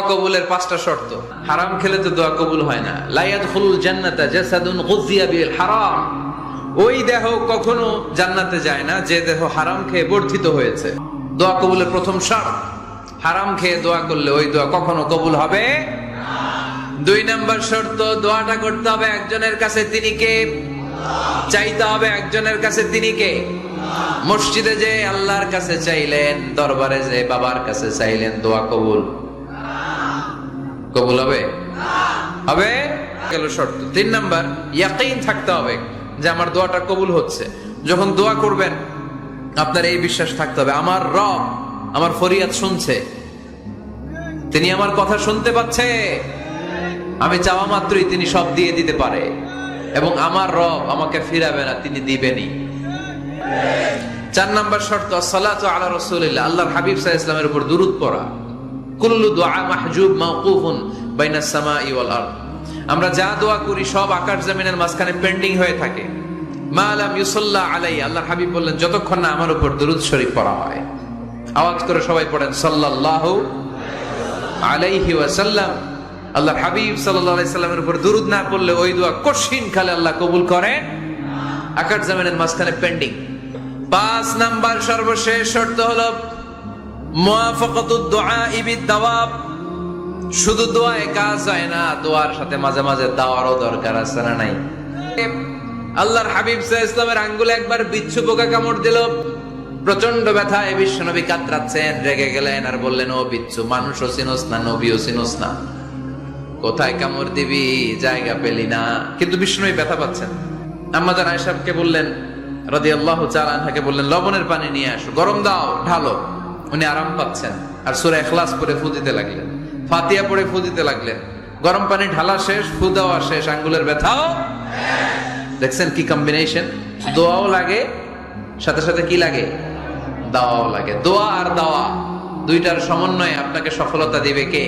দোয়া কবুলের পাঁচটা শর্ত। হারাম খেলে তো দোয়া কবুল হয় না। লাইয়াদ খুলুল জান্নাতা জাসাদুন গুজিয়া বিল হারাম। ওই দেহ কখনো জান্নাতে যায় না, যে দেহ হারাম খেয়ে বর্ধিত হয়েছে। দোয়া কবুলের প্রথম শর্ত, হারাম খেয়ে দোয়া করলে ওই দোয়া কখনো কবুল হবে দুই নাম্বার শর্ত, দোয়াটা করতে হবে একজনের কাছে তিনি কে? চাইতে হবে একজনের কাছে তিনি কে? মসজিদে যে আল্লাহর কাছে চাইলেন, দরবারে যে বাবার কাছে চাইলেন দোয়া কবুল। কবুল হবে? হবে? গেল শর্ত। তিন নাম্বার, ইয়াকিন থাকতে হবে যে আমার দোয়াটা কবুল হচ্ছে। যখন দোয়া করবেন, আপনার এই বিশ্বাস থাকতে হবে। আমার রব আমার ফরিয়াদ শুনছে। তিনি আমার কথা শুনতে পাচ্ছে। আমি চাওয়া মাত্রই তিনি সব দিয়ে দিতে পারে। এবং আমার রব আমাকে ফিরাবে না, তিনি দিবেনই। চার নাম্বার শর্ত, সালাতু আলা রাসূলিল্লাহ। আল্লাহর হাবিব সাল্লাল্লাহু ইসলামের উপর দুরূদ পড়া। কুল্লু দুআ মাহজুব মাওকুফুন বাইনাস সামাই ওয়াল আরদ। আমরা যা দোয়া করি সব আকাশ জমিনের মাঝখানে পেন্ডিং হয়ে থাকে। মা লাম ইউসাল্লা আলাই আল্লাহর হাবিব বললেন, যতক্ষণ না আমার উপর দুরূদ শরীফ পড়া হয়। আওয়াজ করে সবাই পড়েন, সাল্লাল্লাহু আলাইহি ওয়াসাল্লাম। আল্লাহর হাবিব সাল্লাল্লাহু উপর দুরূদ না পড়লে ওই দোয়া কঠিন খালে আল্লাহ কবুল করে। আকাশ জমিনের মাঝখানে পেন্ডিং পাঁচ নাম্বার সর্বশেষ শর্ত হলো শুধু দোয়ায় কাজ হয় না, দোয়ার সাথে মাঝে মাঝে দাওয়ারও দরকার আছে না নাই? আল্লাহর হাবিব সাল্লাল্লাহু ইসলামের আঙ্গুলে একবার বিচ্ছু পোকা কামড় দিল। প্রচণ্ড ব্যথায় বিশ্বনবী কাতরাচ্ছেন, রেগে গেলেন আর বললেন, ও বিচ্ছু মানুষও চিনোস না নবীও চিনোস না। কোথায় কামড় দিবি? জায়গা পেলি না। কিন্তু বিষ্ণুই ব্যথা পাচ্ছেন। আম্মাজান আয়েশাকে বললেন, রাদিয়াল্লাহু তাআলা আনহাকে বললেন, লবণের পানি নিয়ে আসো, গরম দাও, ঢালো। উনি আরাম পাচ্ছেন। আর সুর এখলাস পরে ফু দিতে লাগলেন। ফাতিয়া পরে ফু দিতে লাগলেন। গরম পানি ঢালা শেষ, ফু দেওয়া শেষ, আঙ্গুলের ব্যথাও দেখছেন কি কম্বিনেশন দোয়াও লাগে, সাথে সাথে কি লাগে? দাওয়াও লাগে। দোয়া আর দাওয়া, দুইটার সমন্বয়ে আপনাকে সফলতা দিবে কে?